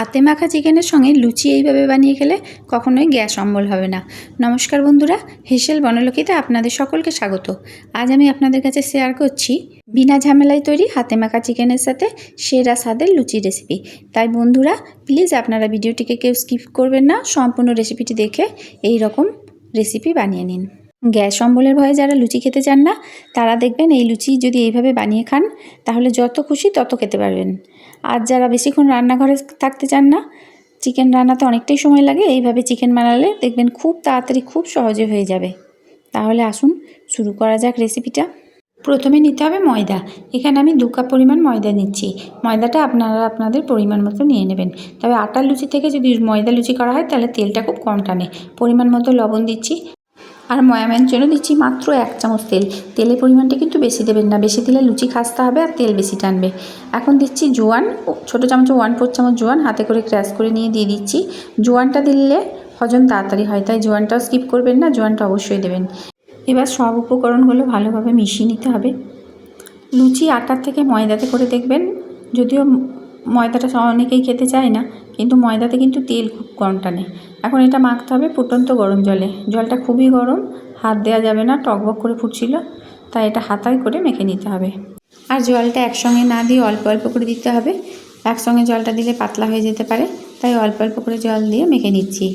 হাতে মাখা চিকেনের সঙ্গে লুচি এইভাবে বানিয়ে খেলে কখনোই গ্যাস অম্বল হবে না। নমস্কার বন্ধুরা, হেসেল বনলকিতে আপনাদের সকলকে স্বাগত। আজ আমি আপনাদের কাছে শেয়ার করছি বিনা ঝামেলায় তৈরি হাতে মাখা চিকেনের সাথে সেরা স্বাদের লুচি রেসিপি তাই বন্ধুরা প্লিজ আপনারা ভিডিওটিকে কেউ স্কিপ করবেন না, সম্পূর্ণ রেসিপিটি দেখে এই রকম রেসিপি বানিয়ে নিন। গ্যাস অম্বলের ভয়ে যারা লুচি খেতে চান না, তারা দেখবেন এই লুচি যদি এইভাবে বানিয়ে খান, তাহলে যত খুশি তত খেতে পারবেন। আর যারা বেশিক্ষণ রান্নাঘরে থাকতে চান না, চিকেন রান্নাতে অনেকটাই সময় লাগে, এইভাবে চিকেন বানালে দেখবেন খুব তাড়াতাড়ি খুব সহজে হয়ে যাবে। তাহলে আসুন, শুরু করা যাক রেসিপিটা। প্রথমে নিতে হবে ময়দা। এখানে আমি দু কাপ পরিমাণ ময়দা নিচ্ছি। ময়দাটা আপনারা আপনাদের পরিমাণ মতো নিয়ে নেবেন। তবে আটার লুচি থেকে যদি ময়দা লুচি করা হয়, তাহলে তেলটা খুব কম টানে। পরিমাণ মতো লবণ দিচ্ছি। আর ময়ামের জন্য দিচ্ছি মাত্র এক চামচ তেল। তেলের পরিমাণটা কিন্তু বেশি দেবেন না। বেশি দিলে লুচি খাস্তা হবে আর তেল বেশি টানবে। এখন দিচ্ছি জোয়ান ছোটো চামচ ওয়ান ফোর চামচ জোয়ান, হাতে করে ক্র্যাশ করে নিয়ে দিয়ে দিচ্ছি। জোয়ানটা দিলে হজম তাড়াতাড়ি হয়, তাই জোয়ানটাও স্কিপ করবেন না, জোয়ানটা অবশ্যই দেবেন। এবার সব উপকরণগুলো ভালোভাবে মিশিয়ে নিতে হবে। লুচি আটার থেকে ময়দাতে করে দেখবেন, যদিও ময়দাটা অনেকেই খেতে চায় না, কিন্তু ময়দাতে কিন্তু তেল খুব কম টানে। এখন এটা মাখতে হবে ফুটন্ত গরম জলে। জলটা খুবই গরম, হাত দেওয়া যাবে না, টকবক করে ফুটছিল, তাই এটা হাতায় করে মেখে নিতে হবে। আর জলটা একসঙ্গে না দিয়ে অল্প অল্প করে দিতে হবে। একসঙ্গে জলটা দিলে পাতলা হয়ে যেতে পারে, তাই অল্প অল্প করে জল দিয়ে মেখে নিচ্ছি।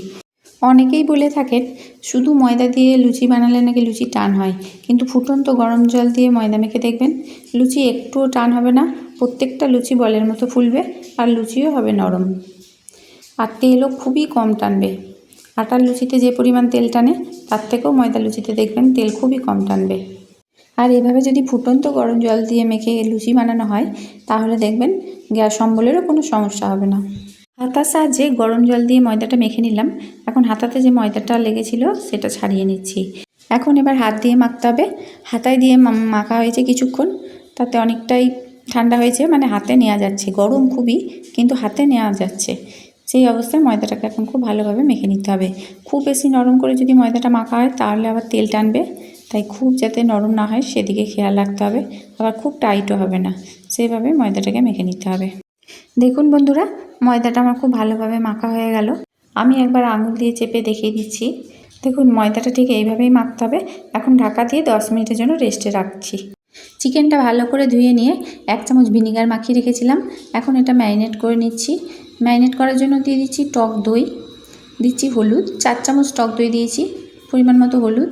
অনেকেই বলে থাকেন, শুধু ময়দা দিয়ে লুচি বানালে নাকি লুচি টান হয়? কিন্তু ফুটন্ত গরম জল দিয়ে ময়দা মেখে দেখবেন, লুচি একটুও টান হবে না প্রত্যেকটা লুচি বলের মতো ফুলবে আর লুচিও হবে নরম। আর তেলও খুবই কম টানবে। আটার লুচিতে যে পরিমাণ তেল টানে, তার থেকেও ময়দা লুচিতে দেখবেন তেল খুবই কম টানবে। আর এভাবে যদি ফুটন্ত গরম জল দিয়ে মেখে লুচি বানানো হয়, তাহলে দেখবেন গ্যাস অম্বলেরও কোনো সমস্যা হবে না। হাতার সাহায্যে গরম জল দিয়ে ময়দাটা মেখে নিলাম। এখন হাতাতে যে ময়দাটা লেগেছিল, সেটা ছাড়িয়ে নিচ্ছি। এখন এবার হাত দিয়ে মাখতে হবে। হাতায় দিয়ে মাখা হয়েছে কিছুক্ষণ, তাতে অনেকটাই ঠান্ডা হয়েছে মানে হাতে নেওয়া যাচ্ছে, গরম খুবই, কিন্তু হাতে নেওয়া যাচ্ছে। সেই অবস্থায় ময়দাটাকে এখন খুব ভালোভাবে মেখে নিতে হবে। খুব বেশি নরম করে যদি ময়দাটা মাখা হয়, তাহলে আবার তেল টানবে। তাই খুব যাতে নরম না হয়, সেদিকে খেয়াল রাখতে হবে। আবার খুব টাইটও হবে না, সেইভাবে ময়দাটাকে মেখে নিতে হবে। দেখুন বন্ধুরা, ময়দাটা আমার খুব ভালোভাবে মাখা হয়ে গেল। আমি একবার আঙুল দিয়ে চেপে দেখিয়ে দিচ্ছি। দেখুন, ময়দাটা ঠিক এইভাবেই মাখতে হবে। এখন ঢাকা দিয়ে দশ মিনিটের জন্য রেস্টে রাখছি। চিকেনটা ভালো করে ধুয়ে নিয়ে এক চামচ ভিনিগার মাখিয়ে রেখেছিলাম। এখন এটা ম্যারিনেট করে নিচ্ছি। ম্যারিনেট করার জন্য দিয়ে দিচ্ছি টক দই। দিচ্ছি হলুদ। চার চামচ টক দই দিয়েছি, পরিমাণ মতো হলুদ।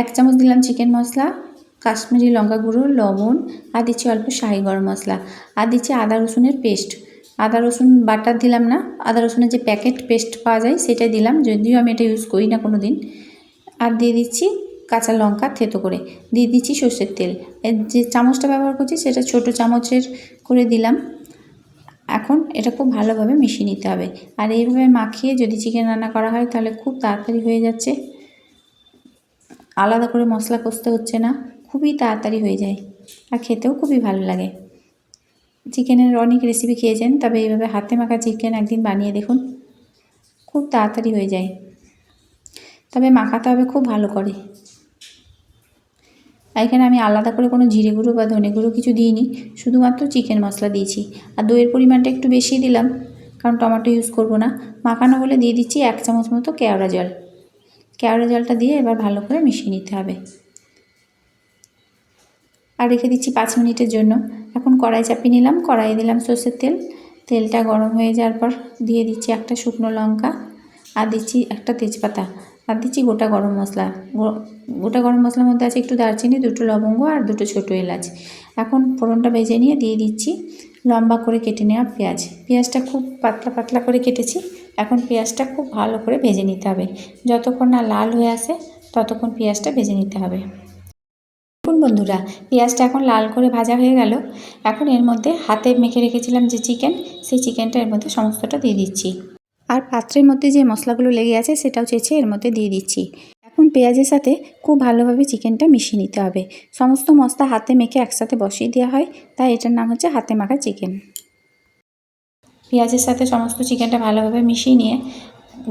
এক চামচ দিলাম চিকেন মশলা, কাশ্মীরি লঙ্কা গুঁড়ো, লবণ, আর দিচ্ছি অল্প শাহি গরম মশলা। আর দিচ্ছি আদা রসুনের পেস্ট। আদা রসুন বাটার দিলাম না। আদা রসুনের যে প্যাকেট পেস্ট পাওয়া যায়, সেটাই দিলাম। যদিও আমি এটা ইউজ করি না কোনো দিন আর দিয়ে দিচ্ছি কাঁচা লঙ্কা থেতো করে। দিয়ে দিচ্ছি সর্ষের তেল। যে চামচটা ব্যবহার করছি সেটা ছোট চামচের করে দিলাম। এখন এটা খুব ভালোভাবে মিশিয়ে নিতে হবে। আর এইভাবে মাখিয়ে যদি চিকেন রান্না করা হয় তাহলে খুব তাড়াতাড়ি হয়ে যাচ্ছে। আলাদা করে মশলা কষতে হচ্ছে না, খুবই তাড়াতাড়ি হয়ে যায়। আর খেতেও খুবই ভালো লাগে। চিকেনের অনেক রেসিপি খেয়েছেন, তবে এইভাবে হাতে মাখা চিকেন একদিন বানিয়ে দেখুন। খুব তাড়াতাড়ি হয়ে যায়। তবে মাখাতে হবে খুব ভালো করে। এখানে আমি আলাদা করে কোনো জিরে গুঁড়ো বা ধনে গুঁড়ো কিছু দিইনি, শুধুমাত্র চিকেন মশলা দিয়েছি। আর দইয়ের পরিমাণটা একটু বেশি দিলাম, কারণ টমেটো ইউজ করব না। মাখানো হলে দিয়ে দিচ্ছি এক চামচ মতো কেওড়া জল। কেওড়া জলটা দিয়ে এবার ভালো করে মিশিয়ে নিতে হবে। আর রেখে দিচ্ছি পাঁচ মিনিটের জন্য। এখন কড়াই চাপিয়ে নিলাম, কড়াইয়ে দিলাম সর্ষের তেল। তেলটা গরম হয়ে যাওয়ার পর দিয়ে দিচ্ছি একটা শুকনো লঙ্কা। আর দিচ্ছি একটা তেজপাতা। আর দিচ্ছি গোটা গরম মশলা গোটা গরম মশলার মধ্যে আছে একটু দারচিনি, দুটো লবঙ্গ আর দুটো ছোটো এলাচ। এখন ফোড়নটা ভেজে নিয়ে দিয়ে দিচ্ছি লম্বা করে কেটে নেওয়া পেঁয়াজ। পেঁয়াজটা খুব পাতলা পাতলা করে কেটেছি, এখন পেঁয়াজটা খুব ভালো করে ভেজে নিতে হবে। যতক্ষণ না লাল হয়ে আসে, ততক্ষণ পেঁয়াজটা ভেজে নিতে হবে। দেখুন বন্ধুরা, পেঁয়াজটা এখন লাল করে ভাজা হয়ে গেল। এখন এর মধ্যে হাতে মেখে রেখেছিলাম যে চিকেন, সেই চিকেনটা এর মধ্যে সমস্তটা দিয়ে দিচ্ছি। আর পাত্রের মধ্যে যে মশলাগুলো লেগে আছে সেটাও চেঁচে এর মধ্যে দিয়ে দিচ্ছি। এখন পেঁয়াজের সাথে খুব ভালোভাবে চিকেনটা মিশিয়ে নিতে হবে। সমস্ত মশলা হাতে মেখে একসাথে বসিয়ে দেওয়া হয়, তাই এটার নাম হচ্ছে হাতে মাখা চিকেন। পেঁয়াজের সাথে সমস্ত চিকেনটা ভালোভাবে মিশিয়ে নিয়ে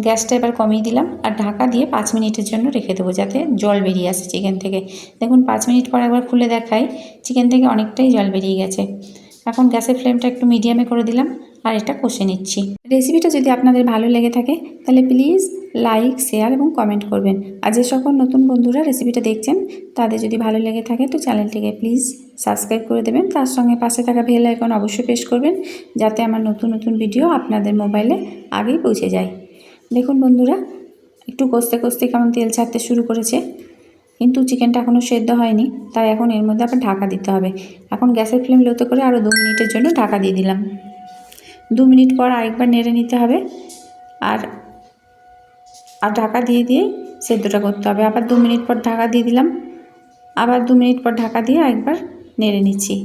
গ্যাসটা এবার কমিয়ে দিলাম আর ঢাকা দিয়ে পাঁচ মিনিটের জন্য রেখে দেবো যাতে জল বেরিয়ে আসে চিকেন থেকে। দেখুন, পাঁচ মিনিট পর একবার খুলে দেখাই, চিকেন থেকে অনেকটাই জল বেরিয়ে গেছে। এখন গ্যাসের ফ্লেমটা একটু মিডিয়ামে করে দিলাম। আর এটা কষে নিচ্ছি। রেসিপিটা যদি আপনাদের ভালো লেগে থাকে, তাহলে প্লিজ লাইক শেয়ার এবং কমেন্ট করবেন। আর যে সকল নতুন বন্ধুরা রেসিপিটা দেখছেন, তাদের যদি ভালো লেগে থাকে, তো চ্যানেলটিকে প্লিজ সাবস্ক্রাইব করে দেবেন। তার সঙ্গে পাশে থাকা বেল আইকন অবশ্যই প্রেস করবেন, যাতে আমার নতুন নতুন ভিডিও আপনাদের মোবাইলে আগেই পৌঁছে যায়। দেখুন বন্ধুরা, একটু কষতে কষতে কেমন তেল ছাড়তে শুরু করেছে। কিন্তু চিকেনটা এখনও সেদ্ধ হয়নি, তাই এখন এর মধ্যে আবার ঢাকা দিতে হবে। এখন গ্যাসের ফ্লেম লোতে করে আরও দু মিনিটের জন্য ঢাকা দিয়ে দিলাম। দু মিনিট পর আরেকবার নেড়ে নিতে হবে। আর আর ঢাকা দিয়ে দিয়ে সেদ্ধটা করতে হবে। আবার দু মিনিট পর ঢাকা দিয়ে দিলাম। আবার দু মিনিট পর ঢাকা দিয়ে একবার নেড়ে নিচ্ছি।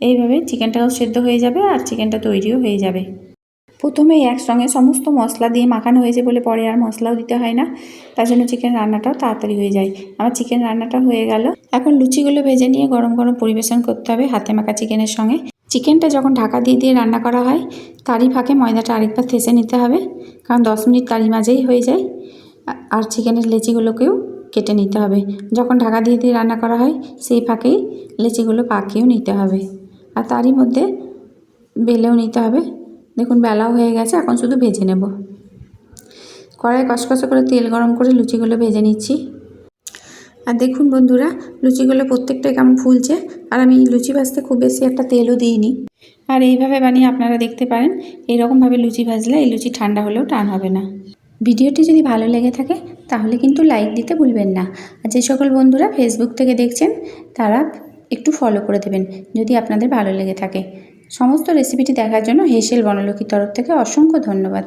এইভাবে চিকেনটাও সেদ্ধ হয়ে যাবে আর চিকেনটা তৈরিও হয়ে যাবে। প্রথমেই একসঙ্গে সমস্ত মশলা দিয়ে মাখানো হয়েছে বলে পরে আর মশলাও দিতে হয় না। তার জন্য চিকেন রান্নাটাও তাড়াতাড়ি হয়ে যায়। আমার চিকেন রান্নাটা হয়ে গেল। এখন লুচিগুলো ভেজে নিয়ে গরম গরম পরিবেশন করতে হবে হাতে মাখা চিকেনের সঙ্গে। চিকেনটা যখন ঢাকা দিয়ে দিয়ে রান্না করা হয়, তারই ফাঁকে ময়দাটা আরেকবার থেসে নিতে হবে, কারণ দশ মিনিট তারই মাঝেই হয়ে যায়। আর চিকেনের লেচিগুলোকেও কেটে নিতে হবে। যখন ঢাকা দিয়ে দিয়ে রান্না করা হয়, সেই ফাঁকেই লেচিগুলো পাকিয়েও নিতে হবে। আর তারই মধ্যে বেলেও নিতে হবে। দেখুন, বেলাও হয়ে গেছে, এখন শুধু ভেজে নেব। কড়াই কষকষে করে তেল গরম করে লুচিগুলো ভেজে নিচ্ছি। আর দেখুন বন্ধুরা, লুচিগুলো প্রত্যেকটাই কেমন ফুলছে, আর আমি লুচি ভাজতে খুব বেশি একটা তেলও দিইনি। আর এইভাবে বানিয়ে আপনারা দেখতে পারেন, এইরকমভাবে লুচি ভাজলে এই লুচি ঠান্ডা হলেও টান হবে না। ভিডিওটি যদি ভালো লেগে থাকে, তাহলে কিন্তু লাইক দিতে ভুলবেন না। আর যে সকল বন্ধুরা ফেসবুক থেকে দেখছেন, তারা একটু ফলো করে দেবেন, যদি আপনাদের ভালো লেগে থাকে। সমস্ত রেসিপিটি দেখার জন্য হেসেল বনলক্ষীর তরফ থেকে অসংখ্য ধন্যবাদ।